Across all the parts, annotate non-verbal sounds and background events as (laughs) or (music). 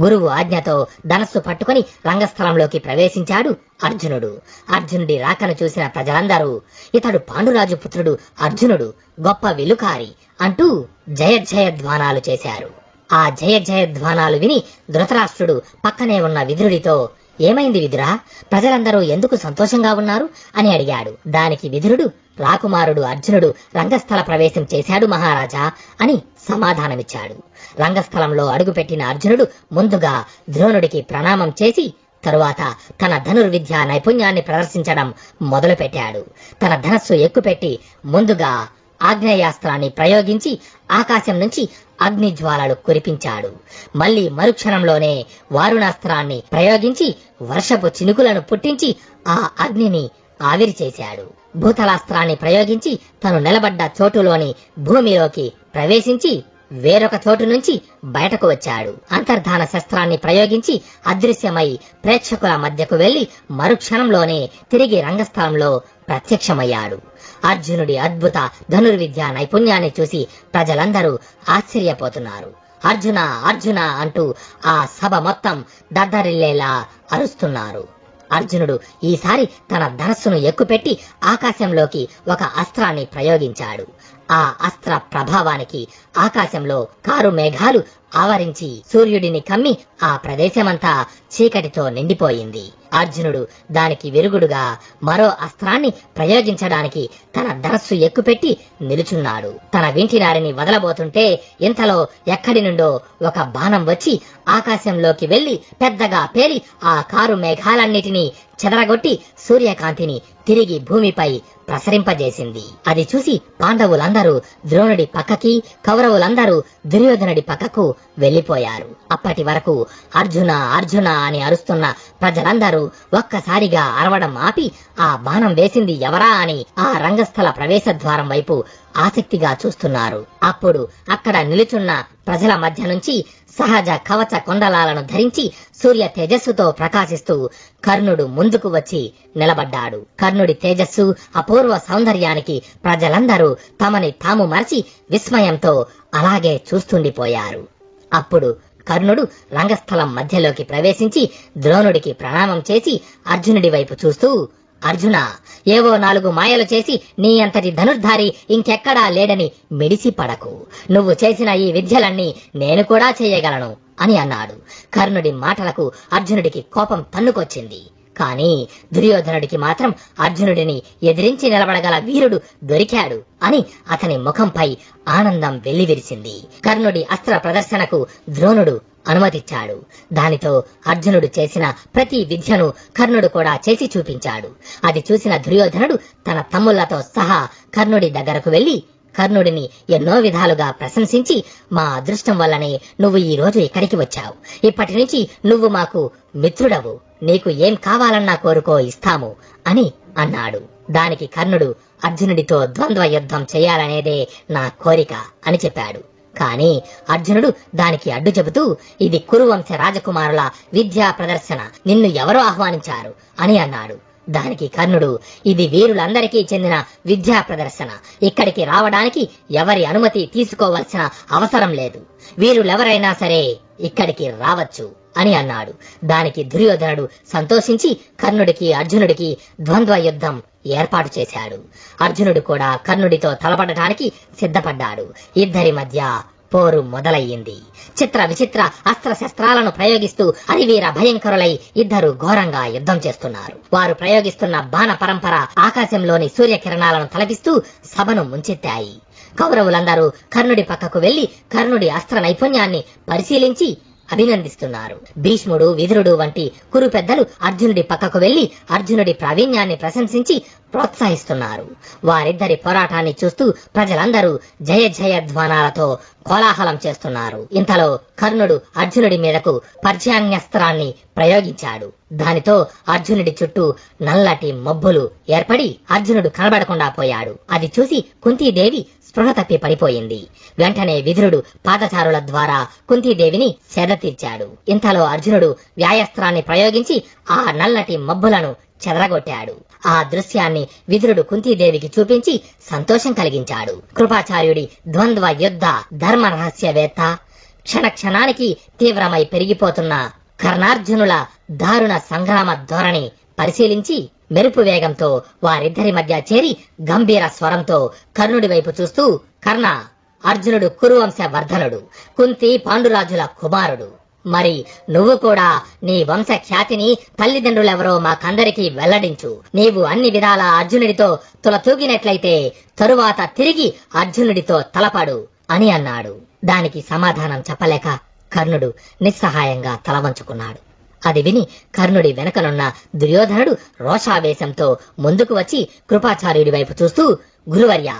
గురువు ఆజ్ఞతో ధనస్సు పట్టుకుని రంగస్థలంలోకి ప్రవేశించాడు అర్జునుడు. అర్జునుడి రాకను చూసిన ప్రజలందరూ ఇతడు పాండురాజు పుత్రుడు అర్జునుడు గొప్ప విలుకారి అంటూ జయ జయధ్వానాలు చేశారు. ఆ జయ జయధ్వానాలు విని ధృతరాష్ట్రుడు పక్కనే ఉన్న విధుడితో ఏమైంది విదురా? ప్రజలందరూ ఎందుకు సంతోషంగా ఉన్నారు? అని అడిగాడు. దానికి విదురుడు రాకుమారుడు అర్జునుడు రంగస్థల ప్రవేశం చేశాడు మహారాజా అని సమాధానమిచ్చాడు. రంగస్థలంలో అడుగుపెట్టిన అర్జునుడు ముందుగా ద్రోణుడికి ప్రణామం చేసి తరువాత తన ధనుర్విద్య నైపుణ్యాన్ని ప్రదర్శించడం మొదలుపెట్టాడు. తన ధనస్సు ఎక్కుపెట్టి ముందుగా ఆగ్నేయాస్త్రాన్ని ప్రయోగించి ఆకాశం నుంచి అగ్నిజ్వాలలు కురిపించాడు. మళ్ళీ మరుక్షణంలోనే వారుణాస్త్రాన్ని ప్రయోగించి వర్షపు చినుకులను పుట్టించి ఆ అగ్నిని ఆవిరి చేశాడు భూతలాస్త్రాన్ని ప్రయోగించి తను నిలబడ్డ చోటులోని భూమిలోకి ప్రవేశించి వేరొక చోటు నుంచి బయటకు వచ్చాడు. అంతర్ధాన శస్త్రాన్ని ప్రయోగించి అదృశ్యమై ప్రేక్షకుల మధ్యకు వెళ్ళి మరుక్షణంలోనే తిరిగి రంగస్థలంలో ప్రత్యక్షమయ్యాడు. అర్జునుడి అద్భుత ధనుర్విద్యా నైపుణ్యాన్ని చూసి ప్రజలందరూ ఆశ్చర్యపోతున్నారు. అర్జున అర్జున అంటూ ఆ సభ మొత్తం దద్దరిల్లేలా అరుస్తున్నారు. అర్జునుడు ఈసారి తన ధనస్సును ఎక్కుపెట్టి ఆకాశంలోకి ఒక అస్త్రాన్ని ప్రయోగించాడు. ఆ అస్త్ర ప్రభావానికి ఆకాశంలో కారు మేఘాలు ఆవరించి సూర్యుడిని కమ్మి ఆ ప్రదేశమంతా చీకటితో నిండిపోయింది. అర్జునుడు దానికి విరుగుడుగా మరో అస్త్రాన్ని ప్రయోగించడానికి తన ధనస్సు ఎక్కుపెట్టి నిలుచున్నాడు. తన వింటినారిని వదలబోతుంటే ఇంతలో ఎక్కడి నుండో ఒక బాణం వచ్చి ఆకాశంలోకి వెళ్ళి పెద్దగా పేలి ఆ కారు మేఘాలన్నిటినీ చెదరగొట్టి సూర్యకాంతిని తిరిగి భూమిపై ప్రసరింపజేసింది. అది చూసి పాండవులందరూ ద్రోణుడి పక్కకి కౌరవులందరూ దుర్యోధనుడి పక్కకు వెళ్ళిపోయారు అప్పటి వరకు అర్జున అర్జున అని అరుస్తున్న ప్రజలందరూ ఒక్కసారిగా అరవడం ఆపి ఆ బాణం వేసింది ఎవరా అని ఆ రంగస్థల ప్రవేశ ద్వారం వైపు ఆసక్తిగా చూస్తున్నారు. అప్పుడు అక్కడ నిలుచున్న ప్రజల మధ్య నుంచి సహజ కవచ కొండలాలను ధరించి సూర్య తేజస్సుతో ప్రకాశిస్తూ కర్ణుడు ముందుకు వచ్చి నిలబడ్డాడు. కర్ణుడి తేజస్సు అపూర్వ సౌందర్యానికి ప్రజలందరూ తమని తాము మరచి విస్మయంతో అలాగే చూస్తుండిపోయారు. అప్పుడు కర్ణుడు రంగస్థలం మధ్యలోకి ప్రవేశించి ద్రోణుడికి ప్రణామం చేసి అర్జునుడి వైపు చూస్తూ అర్జున ఏవో నాలుగు మాయలు చేసి నీ అంతటి ధనుర్ధారి ఇంకెక్కడా లేడని మిడిసి పడకు. నువ్వు చేసిన ఈ విద్యలన్నీ నేను కూడా చేయగలను అని అన్నాడు. కర్ణుడి మాటలకు అర్జునుడికి కోపం తన్నుకొచ్చింది. కాని దుర్యోధనుడికి మాత్రం అర్జునుడిని ఎదిరించి నిలబడగల వీరుడు దొరికాడు అని అతని ముఖంపై ఆనందం వెల్లివిరిసింది. కర్ణుడి అస్త్ర ప్రదర్శనకు ద్రోణుడు అనుమతిచ్చాడు. దానితో అర్జునుడు చేసిన ప్రతి విద్యను కర్ణుడు కూడా చేసి చూపించాడు. అది చూసిన దుర్యోధనుడు తన తమ్ముళ్ళతో సహా కర్ణుడి దగ్గరకు వెళ్ళి కర్ణుడిని ఎన్నో విధాలుగా ప్రశంసించి మా అదృష్టం వల్లనే నువ్వు ఈ రోజు ఇక్కడికి వచ్చావు. ఇప్పటి నుంచి నువ్వు మాకు మిత్రుడవు నీకు ఏం కావాలన్నా కోరుకో ఇస్తాము అని అన్నాడు. దానికి కర్ణుడు అర్జునుడితో ద్వంద్వ యుద్ధం చేయాలనేదే నా కోరిక అని చెప్పాడు. కాని అర్జునుడు దానికి అడ్డు చెబుతూ ఇది కురువంశ రాజకుమారుల విద్యా ప్రదర్శన నిన్ను ఎవరు ఆహ్వానించారు అని అన్నాడు. దానికి కర్ణుడు ఇది వీరులందరికీ చెందిన విద్యా ప్రదర్శన ఇక్కడికి రావడానికి ఎవరి అనుమతి తీసుకోవలసిన అవసరం లేదు. వీరులెవరైనా సరే ఇక్కడికి రావచ్చు. అని అన్నాడు. దానికి దుర్యోధనుడు సంతోషించి కర్ణుడికి అర్జునుడికి ద్వంద్వ యుద్ధం ఏర్పాటు చేశాడు. అర్జునుడు కూడా కర్ణుడితో తలపడటానికి సిద్ధపడ్డాడు. ఇద్దరి మధ్య పోరు మొదలయ్యింది. చిత్ర విచిత్ర అస్త్ర శస్త్రాలను ప్రయోగిస్తూ అరివీర భయంకరులై ఇద్దరు ఘోరంగా యుద్ధం చేస్తున్నారు. వారు ప్రయోగిస్తున్న బాణ పరంపర ఆకాశంలోని సూర్యకిరణాలను తలపిస్తూ సభను ముంచెత్తాయి. కౌరవులందరూ కర్ణుడి పక్కకు వెళ్ళి కర్ణుడి అస్త్ర నైపుణ్యాన్ని పరిశీలించి అభినందిస్తున్నారు. భీష్ముడు విదురుడు వంటి కురు పెద్దలు అర్జునుడి పక్కకు వెళ్ళి అర్జునుడి ప్రావీణ్యాన్ని ప్రశంసించి ప్రోత్సహిస్తున్నారు. వారిద్దరి పోరాటాన్ని చూస్తూ ప్రజలందరూ జయ జయ ధ్వానాలతో కోలాహలం చేస్తున్నారు. ఇంతలో కర్ణుడు అర్జునుడి మీదకు పర్జాన్యస్త్రాన్ని ప్రయోగించాడు. దానితో అర్జునుడి చుట్టూ నల్లటి మబ్బులు ఏర్పడి అర్జునుడు కనబడకుండా పోయాడు. అది చూసి కుంతీదేవి స్పృహ తప్పి పడిపోయింది. వెంటనే విధురుడు పాదచారుల ద్వారా కుంతీదేవిని సెదతీర్చాడు ఇంతలో అర్జునుడు వ్యాయస్త్రాన్ని ప్రయోగించి ఆ నల్లటి మబ్బులను చెదరగొట్టాడు. ఆ దృశ్యాన్ని విదురుడు కుంతీదేవికి చూపించి సంతోషం కలిగించాడు. కృపాచార్యుడి ద్వంద్వ యుద్ధ ధర్మ రహస్యవేత్త క్షణ క్షణానికి తీవ్రమై పెరిగిపోతున్న కర్ణార్జునుల దారుణ సంగ్రామ ధోరణి పరిశీలించి మెరుపు వేగంతో వారిద్దరి మధ్య చేరి గంభీర స్వరంతో కర్ణుడి వైపు చూస్తూ కర్ణ అర్జునుడు కురువంశ వర్ధనుడు కుంతి పాండురాజుల కుమారుడు. మరి నువ్వు కూడా నీ వంశ ఖ్యాతిని తల్లిదండ్రులెవరో మాకందరికీ వెల్లడించు. నీవు అన్ని విధాల అర్జునుడితో తులతూగినట్లయితే తరువాత తిరిగి అర్జునుడితో తలపడు అని అన్నాడు. దానికి సమాధానం చెప్పలేక కర్ణుడు నిస్సహాయంగా తలవంచుకున్నాడు. అది విని కర్ణుడి వెనకనున్న దుర్యోధనుడు రోషావేశంతో ముందుకు వచ్చి కృపాచార్యుడి వైపు చూస్తూ గురువర్య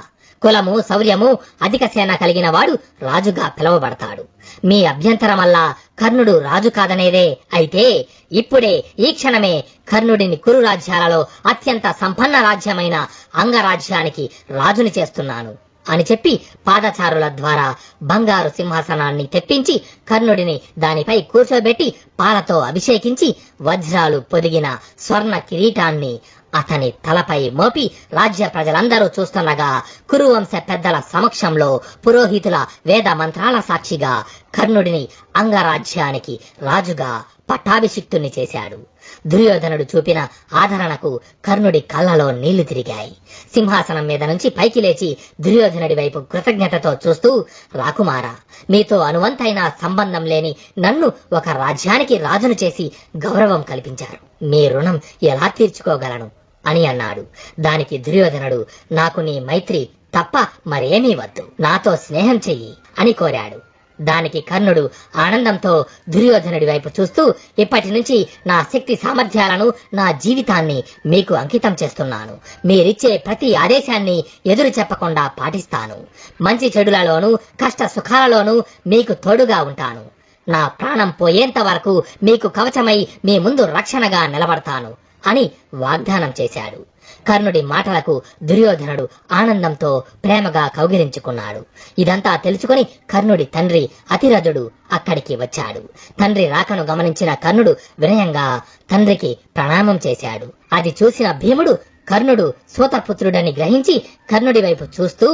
కులము శౌర్యము అధిక సేన కలిగిన వాడు రాజుగా పిలువబడతాడు. మీ అభ్యంతరమల్లా కర్ణుడు రాజు కాదనేదే. అయితే ఇప్పుడే ఈ క్షణమే కర్ణుడిని కురు రాజ్యాలలో అత్యంత సంపన్న రాజ్యమైన అంగరాజ్యానికి రాజుని చేస్తున్నాను. అని చెప్పి పాదచారుల ద్వారా బంగారు సింహాసనాన్ని తెప్పించి కర్ణుడిని దానిపై కూర్చోబెట్టి పాలతో అభిషేకించి వజ్రాలు పొదిగిన స్వర్ణ కిరీటాన్ని అతని తలపై మోపి రాజ్య ప్రజలందరూ చూస్తుండగా కురువంశ పెద్దల సమక్షంలో పురోహితుల వేద మంత్రాల సాక్షిగా కర్ణుడిని అంగరాజ్యానికి రాజుగా పట్టాభిషిక్తుణ్ణి చేశాడు. దుర్యోధనుడు చూపిన ఆదరణకు కర్ణుడి కళ్ళలో నీళ్ళు తిరిగాయి. సింహాసనం మీద నుంచి పైకి లేచి దుర్యోధనుడి వైపు కృతజ్ఞతతో చూస్తూ రాకుమారా మీతో అనువంతైన సంబంధం లేని నన్ను ఒక రాజ్యానికి రాజును చేసి గౌరవం కల్పించారు. మీ రుణం ఎలా తీర్చుకోగలను? అని అన్నాడు. దానికి దుర్యోధనుడు నాకు నీ మైత్రి తప్ప మరేమీ వద్దు. నాతో స్నేహం చెయ్యి అని కోరాడు. దానికి కర్ణుడు ఆనందంతో దుర్యోధనుడి వైపు చూస్తూ ఇప్పటి నుంచి నా శక్తి సామర్థ్యాలను నా జీవితాన్ని మీకు అంకితం చేస్తున్నాను. మీరిచ్చే ప్రతి ఆదేశాన్ని ఎదురు చెప్పకుండా పాటిస్తాను. మంచి చెడులలోనూ కష్ట సుఖాలలోనూ మీకు తోడుగా ఉంటాను. నా ప్రాణం పోయేంత వరకు మీకు కవచమై మీ ముందు రక్షణగా నిలబడతాను అని వాగ్దానం చేశాడు. కర్ణుడి మాటలకు దుర్యోధనుడు ఆనందంతో ప్రేమగా కౌగిలించుకున్నాడు. ఇదంతా తెలుసుకొని కర్ణుడి తండ్రి అతిరథుడు అక్కడికి వచ్చాడు. తండ్రి రాకను గమనించిన కర్ణుడు వినయంగా తండ్రికి ప్రణామం చేశాడు. అది చూసిన భీముడు కర్ణుడు సూతపుత్రుడని గ్రహించి కర్ణుడి వైపు చూస్తూ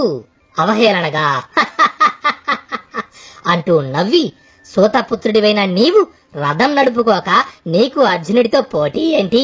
అవహేళనగా (laughs) అంటూ నవ్వి సూతపుత్రుడివైన నీవు రథం నడుపుకోక నీకు అర్జునుడితో పోటీ ఏంటి?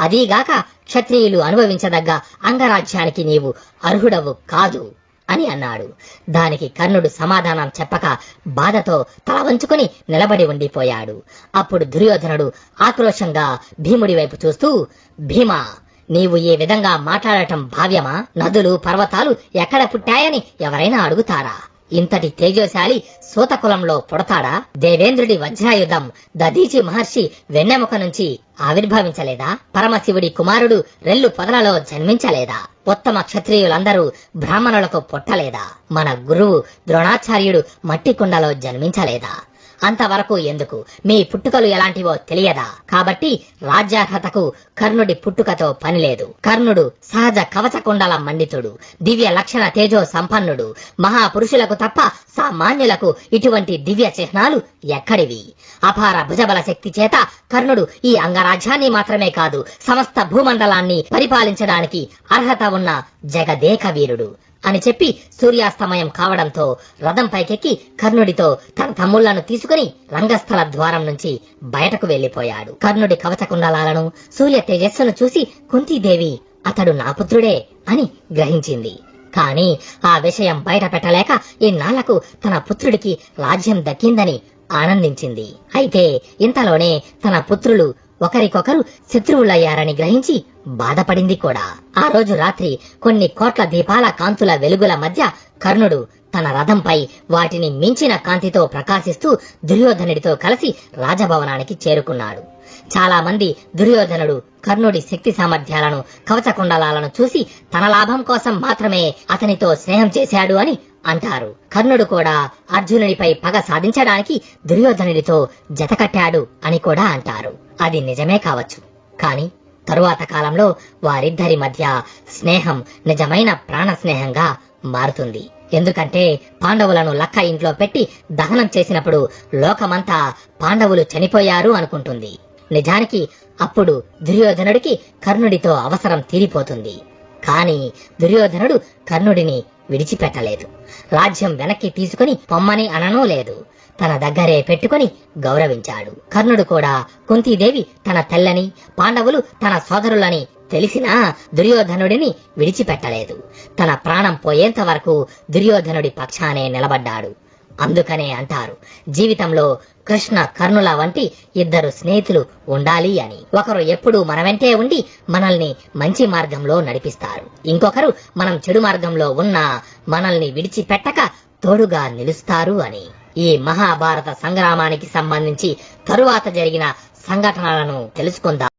అదీగాక క్షత్రియులు అనుభవించదగ్గ అంగరాజ్యానికి నీవు అర్హుడవు కాదు అని అన్నాడు. దానికి కర్ణుడు సమాధానం చెప్పక బాధతో తల వంచుకుని నిలబడి ఉండిపోయాడు. అప్పుడు దుర్యోధనుడు ఆక్రోశంగా భీముడి వైపు చూస్తూ భీమా నీవు ఈ విధంగా మాట్లాడటం భావ్యమా? నదులు పర్వతాలు ఎక్కడ పుట్టాయని ఎవరైనా అడుగుతారా? ఇంతటి తేజోశాలి సూతకులంలో పుడతాడా? దేవేంద్రుడి వజ్రాయుధం దదీచి మహర్షి వెన్నెముక నుంచి ఆవిర్భవించలేదా? పరమశివుడి కుమారుడు రెల్లు పొదలలో జన్మించలేదా? ఉత్తమ క్షత్రియులందరూ బ్రాహ్మణులకు పుట్టలేదా? మన గురువు ద్రోణాచార్యుడు మట్టి కుండలో జన్మించలేదా? అంతవరకు ఎందుకు? మీ పుట్టుకలు ఎలాంటివో తెలియదా? కాబట్టి రాజ్యార్హతకు కర్ణుడి పుట్టుకతో పనిలేదు కర్ణుడు సహజ కవచ కుండల మండితుడు దివ్య లక్షణ తేజో సంపన్నుడు. మహాపురుషులకు తప్ప సామాన్యులకు ఇటువంటి దివ్య చిహ్నాలు ఎక్కడివి? అపార భుజబల శక్తి చేత కర్ణుడు ఈ అంగరాజ్యాన్ని మాత్రమే కాదు సమస్త భూమండలాన్ని పరిపాలించడానికి అర్హత ఉన్న జగదేక వీరుడు అని చెప్పి సూర్యాస్తమయం కావడంతో రథం పైకెక్కి కర్ణుడితో తన తమ్ముళ్ళను తీసుకుని రంగస్థల ద్వారం నుంచి బయటకు వెళ్ళిపోయాడు కర్ణుడి కవచకుండలాలను సూర్య తేజస్సును చూసి కుంతీదేవి అతడు నా పుత్రుడే అని గ్రహించింది. కాని ఆ విషయం బయట పెట్టలేక ఇన్నాళ్ళకు తన పుత్రుడికి రాజ్యం దక్కిందని ఆనందించింది. అయితే ఇంతలోనే తన పుత్రులు ఒకరికొకరు శత్రువులయ్యారని గ్రహించి బాధపడింది కూడా. ఆ రోజు రాత్రి కొన్ని కోట్ల దీపాల కాంతుల వెలుగుల మధ్య కర్ణుడు తన రథంపై వాటిని మించిన కాంతితో ప్రకాశిస్తూ దుర్యోధనుడితో కలిసి రాజభవనానికి చేరుకున్నాడు. చాలా మంది దుర్యోధనుడు కర్ణుడి శక్తి సామర్థ్యాలను కవచకుండలాలను చూసి తన లాభం కోసం మాత్రమే అతనితో స్నేహం చేశాడు అని అంటారు. కర్ణుడు కూడా అర్జునుడిపై పగ సాధించడానికి దుర్యోధనుడితో జతకట్టాడు అని కూడా అంటారు. అది నిజమే కావచ్చు. కాని తరువాత కాలంలో వారిద్దరి మధ్య స్నేహం నిజమైన ప్రాణ స్నేహంగా మారుతుంది. ఎందుకంటే పాండవులను లక్క ఇంట్లో పెట్టి దహనం చేసినప్పుడు లోకమంతా పాండవులు చనిపోయారు అనుకుంటుంది. నిజానికి అప్పుడు దుర్యోధనుడికి కర్ణుడితో అవసరం తీరిపోతుంది. కాని దుర్యోధనుడు కర్ణుడిని విడిచిపెట్టలేదు. రాజ్యం వెనక్కి తీసుకుని పొమ్మని అననూ లేదు. తన దగ్గరే పెట్టుకుని గౌరవించాడు. కర్ణుడు కూడా కుంతీదేవి తన తెల్లని పాండవులు తన సోదరులని తెలిసినా దుర్యోధనుడిని విడిచిపెట్టలేదు. తన ప్రాణం పోయేంత వరకు దుర్యోధనుడి పక్షానే నిలబడ్డాడు. అందుకనే అంటారు. జీవితంలో కృష్ణ కర్ణుల వంటి ఇద్దరు స్నేహితులు ఉండాలి అని. ఒకరు ఎప్పుడూ మన వెంటే ఉండి మనల్ని మంచి మార్గంలో నడిపిస్తారు. ఇంకొకరు మనం చెడు మార్గంలో ఉన్నా మనల్ని విడిచిపెట్టక తోడుగా నిలుస్తారు అని. ఈ మహాభారత సంగ్రామానికి సంబంధించి తరువాత జరిగిన సంఘటనలను తెలుసుకుందాం.